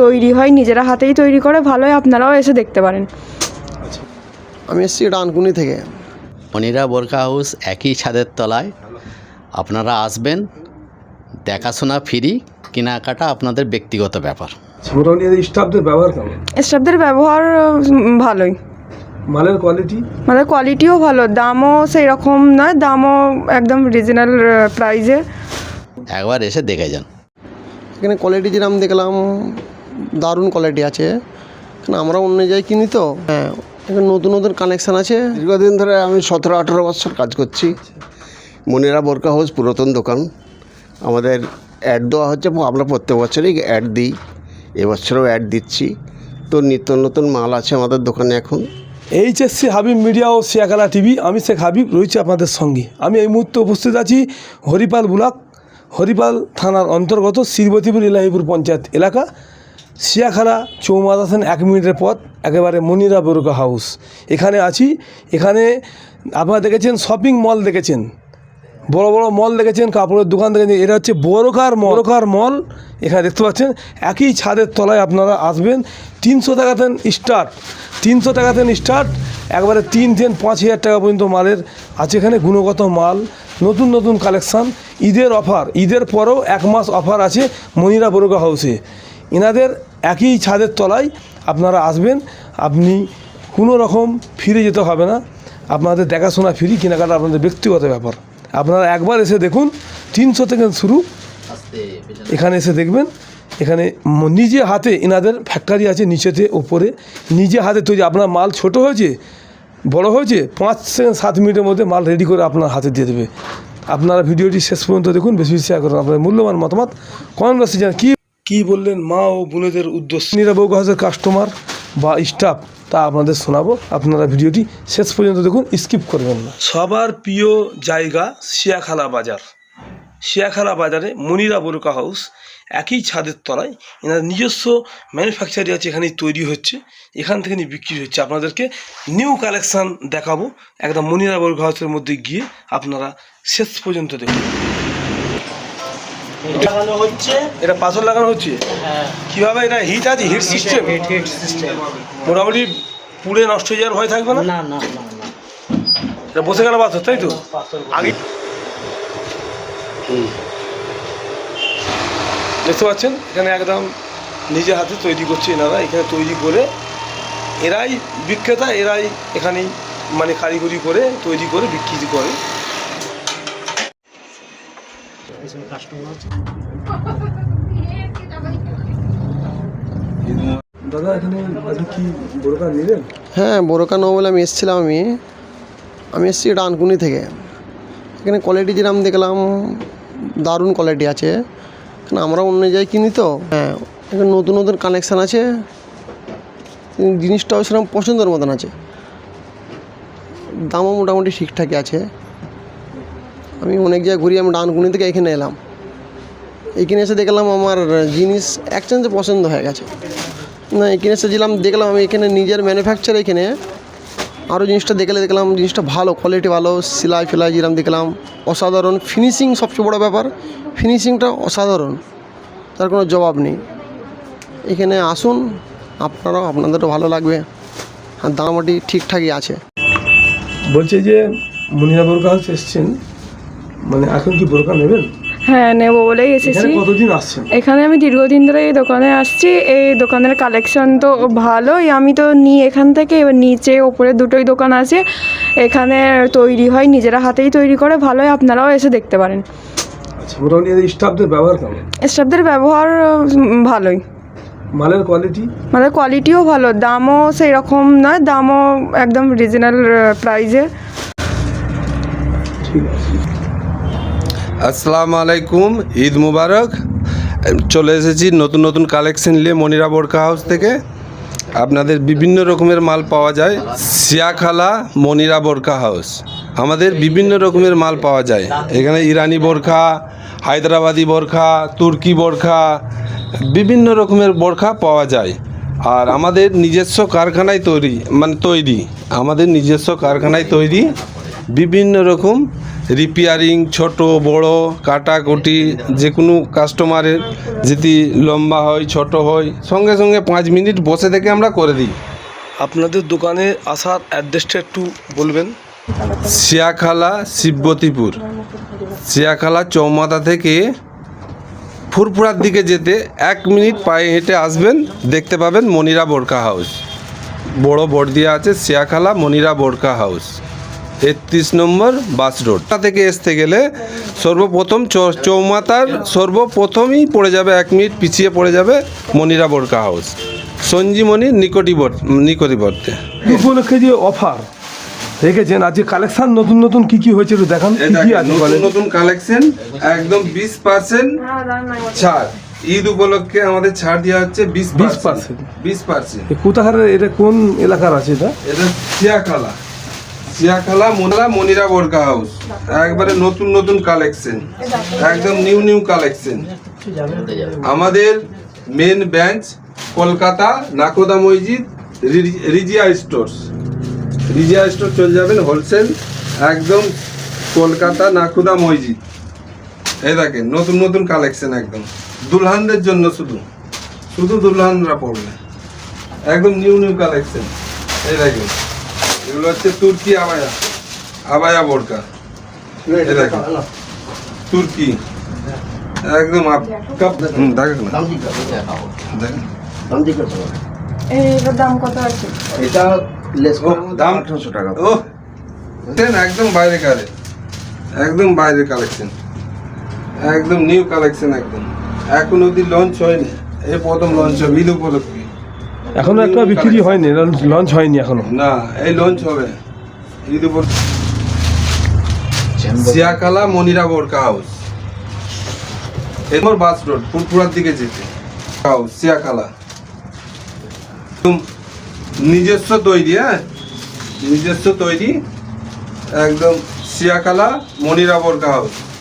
তৈরি হয় নিজেরা হাতেই তৈরি করে ভালোই আপনারাও এসে দেখতে পারেন। আমি এসেছি ডানকুনি থেকে। মনিরা বোরকা হাউস একই ছাদের তলায়। আপনারা আসবেন দেখাশোনা ফ্রি কেনাকাটা আপনাদের ব্যক্তিগত ব্যাপার। মোটামুটি এদের স্টাফদের ব্যবহার কেমন? স্টাফদের ব্যবহার ভালোই। মালের কোয়ালিটি মানে কোয়ালিটিও ভালো দামও সেই রকম নয় দামও একদম রিজনাল প্রাইজে একবার এসে দেখে যান। এখানে কোয়ালিটি যেরকম দেখলাম দারুণ কোয়ালিটি আছে। কারণ আমরা অন্য জায়গায় কিনি তো? হ্যাঁ এখানে নতুন নতুন কানেকশান আছে। দীর্ঘদিন ধরে আমি সতেরো আঠেরো বছর কাজ করছি। মনিরা বোরকা হাউস পুরাতন দোকান। আমাদের অ্যাড দেওয়া হচ্ছে আমরা প্রত্যেক বছরই অ্যাড দিই। এবছরও অ্যাড দিচ্ছি। তো নিত্য নতুন মাল আছে আমাদের দোকানে এখন। এইচএসসি হাবিব মিডিয়া ও সিয়াখালা টিভি আমি শেখ হাবিব রয়েছে আপনাদের সঙ্গে। আমি এই মুহূর্তে উপস্থিত আছি হরিপাল ব্লক হরিপাল থানার অন্তর্গত শ্রীবতীপুর ইলাহিপুর পঞ্চায়েত এলাকা। সিয়াখালা চৌমাদাসেন এক মিনিটের পথ, একেবারে মনিরা বরুকা হাউস। এখানে আছি, এখানে আপনারা দেখেছেন, শপিং মল দেখেছেন। বড় বড় মল দেখেছেন, কাপড়ের দোকান দেখেছেন। এটা হচ্ছে বড়কার বড়কার মল, এখানে দেখতে পাচ্ছেন, একই ছাদের তলায় আপনারা আসবেন। তিনশো টাকাতেন স্টার্ট। তিনশো টাকাতেন স্টার্ট, একবারে তিন তিন পাঁচ হাজার টাকা পর্যন্ত মালের আছে এখানে গুণগত মাল, নতুন নতুন কালেকশান, ঈদের অফার। ঈদের পরেও এক মাস অফার আছে মনিরা বড়কা হাউসে। এনাদের একই ছাদের তলায় আপনারা আসবেন আপনি কোনো রকম ফিরে যেতে হবে না। আপনাদের দেখাশোনা ফ্রি কেনাকাটা আপনাদের ব্যক্তিগত ব্যাপার। আপনারা একবার এসে দেখুন তিনশো থেকে শুরু। এখানে এসে দেখবেন এখানে নিজে হাতে এনাদের ফ্যাক্টরি আছে নিচেতে ওপরে। নিজে হাতে তৈরি আপনার মাল ছোট হয়েছে বড় হয়েছে পাঁচ সেকেন্ড সাত মিনিটের মধ্যে মাল রেডি করে আপনার হাতে দিয়ে দেবে। আপনারা ভিডিওটি শেষ পর্যন্ত দেখুন বেশি বেশি শেয়ার করুন আপনাদের মূল্যবান মতামত কমেন্ট বক্সে জানান। কী কী বললেন মা ও বোনেদের উদ্দেশ্য? নিরাবগ হাউসের কাস্টমার বা স্টাফ তা আপনাদের শোনাবো। আপনারা ভিডিওটি শেষ পর্যন্ত দেখুন স্কিপ করবেন না। সবার প্রিয় জায়গা শিয়াখালা বাজার। শিয়াখালা বাজারে মনিরা বোরকা হাউস একই ছাদের তলায়। এনার নিজস্ব ম্যানুফ্যাকচারি আছে, এখানেই তৈরি হচ্ছে। এখান থেকে বিক্রি হচ্ছে। আপনাদেরকে নিউ কালেকশান দেখাবো। একদম মনিরা বোরকা হাউসের মধ্যে গিয়ে আপনারা শেষ পর্যন্ত দেখুন। লাগানো হচ্ছে। এটা পাথর লাগানো হচ্ছে? হ্যাঁ। কীভাবে এটা হিট আছে? Heat system heat heat system মোটামুটি পুড়ে নষ্ট হয়ে যাওয়ার ভয় থাকবে না? না না না না। এটা বসে গেল পাথর তাই তো? আগে দেখতে পাচ্ছেন? এখানে একদম নিজে হাতে তৈরি করছে এনারা। এখানে তৈরি করে এরাই বিক্রেতা এরাই এখানেই মানে কারিগরি করে তৈরি করে বিক্রি করে। কাস্টমার আছে। দাদা এখানে আপনি কি বোরকা নিলেন? হ্যাঁ বোরকা নেব বলে আমি এসেছিলাম আমি। আমি এসেছি ডানকুনি থেকে। এখানে কোয়ালিটি যেরকম দেখলাম দারুণ কোয়ালিটি আছে। কারণ আমরা অন্য জায়গায় কিনি তো। হ্যাঁ এখানে নতুন নতুন কানেকশান আছে। জিনিসটাও সেরকম পছন্দের মতন আছে। দামও মোটামুটি ঠিকঠাকই আছে। আমি অনেক জায়গায় ঘুরি, আমি ডানকুনি থেকে এখানে এলাম। এখানে এসে দেখলাম আমার জিনিস একচেঞ্জে পছন্দ হয়ে গেছে। না, এখানে এসেছিলাম দেখলাম আমি এখানে নিজের ম্যানুফ্যাকচার এখানে আরও জিনিসটা দেখলে দেখলাম জিনিসটা ভালো কোয়ালিটি ভালো, সেলাই ফেলাই যেরকম দেখলাম, অসাধারণ। ফিনিশিং সবচেয়ে বড় ব্যাপার ফিনিশিংটা অসাধারণ, তার কোনো জবাব নেই। এখানে আসুন, আপনারাও, আপনাদেরও ভালো লাগবে। আর দামাটি ঠিকঠাকই আছে। বলছে যে মনিরা বোরকা হাউস এসছেন। মানে এখন কি বোরকা নেবেন? হ্যাঁ নেব বলেই এসেছি। কতদিন আসছেন? এখানে আমি দীর্ঘদিন ধরে এই দোকানে আসছি। এই দোকানের কালেকশন তো ভালোই। আমি তো নিই এখান থেকে এবার নিচে ওপরে দুটোই দোকান আছে। এখানে তৈরি হয় নিজেরা হাতেই তৈরি করে ভালোই আপনারাও এসে দেখতে পারেন। আচ্ছা মোটামুটি স্টাফদের ব্যবহার কেমন? স্টাফদের ব্যবহার ভালোই। মালের কোয়ালিটি মানে কোয়ালিটিও ভালো দামও সেই রকম নয় দামও একদম রিজনাল প্রাইজে ঠিক আছে। আসসালামু আলাইকুম, ঈদ মুবারক। চলে এসেছি নতুন নতুন কালেকশন নিয়ে মনিরা বোরকা হাউস থেকে। আপনাদের বিভিন্ন রকমের মাল পাওয়া যায়। সিয়াখালা মনিরা বোরকা হাউস আমাদের বিভিন্ন রকমের মাল পাওয়া যায়। এখানে ইরানি বোরখা, হায়দ্রাবাদি বোরখা, তুর্কি বোরখা, বিভিন্ন রকমের বোরখা পাওয়া যায়। আর আমাদের নিজস্ব কারখানায় তৈরি মানে তৈরি। আমাদের নিজস্ব কারখানায় তৈরি বিভিন্ন রকম রিপেয়ারিং ছোট বড় কাটাকুটি যে কোনো কাস্টমারের যদি লম্বা হয় ছোট হয় সঙ্গে সঙ্গে পাঁচ মিনিট বসে থেকে আমরা করে দিই। আপনাদের দোকানে আসার অ্যাড্রেসটা একটু বলবেন? শিয়াখালা শিববতীপুর। শিয়াখালা চৌমাথা থেকে ফুরফুরার দিকে যেতে এক মিনিট পায়ে হেঁটে আসবেন দেখতে পাবেন মনিরা বোরকা হাউস। বড় বোর্ড দিয়ে আছে শিয়াখালা মনিরা বোরকা হাউস। একত্রিশ নম্বর বাস রোড। তা থেকে আসতে গেলে সর্বপ্রথম চৌ- চৌমাথার সর্বপ্রথমই পড়ে যাবে এক মিনিট পিছিয়ে পড়ে যাবে মনিরা বোরকা হাউস। সঞ্জীবনী নিকটিবর্ত নিকটিবর্তে। উপলক্ষে যে অফার রেখেছেন আজকে কালেকশন নতুন নতুন কি কি হয়েছে একটু দেখান কি কি আছে নতুন নতুন কালেকশন একদম বিশ পার্সেন্ট ছাড়। ঈদ উপলক্ষে আমাদের ছাড় দেওয়া হচ্ছে বিশ 20% বিশ পার্সেন্ট এ কোথাকার এটা কোন এলাকার আছে এটা? এটা সিয়াখালা সিয়াখালা মোনালা মনিরা বোরকা হাউস। একবারে নতুন নতুন কালেকশন একদম নিউ নিউ কালেকশন আমাদের main branch Kolkata, Nakhoda Masjid Rizia stores. Rizia store চলে যাবেন হোলসেল, একদম কলকাতা, নাকুদা মসজিদ। এই দেখেন, নতুন নতুন কালেকশন একদম। দুলহানদের জন্য শুধু। শুধু দুলহানরা পড়বে। একদম নিউ নিউ কালেকশন এই দেখেন। এগুলো হচ্ছে তুর্কি আবায়া আবায়া বোরকা। তুর্কি। একদম দাম কত আছে? এটা ও দাম আঠারোশো টাকা। ও একদম বাইরে কালে একদম কালেকশন। একদম নিউ কালেকশন একদম। এখন অবধি লঞ্চ হয়নি। এই প্রথম লঞ্চ হবে ঈদ উপলক্ষে। এখনও একটা বিক্রি হয়নি লঞ্চ হয়নি এখনও? না এই লঞ্চ হবে। সিয়াকালা মনিরা বোরকা হাউস। এমর বাস রোড ফুরফুরার দিকে যেতে। হাউস সিয়াকালা। নিজস্ব তৈরি হ্যাঁ? নিজস্ব তৈরি একদম সিয়াকালা মনিরা বোরকা হাউস।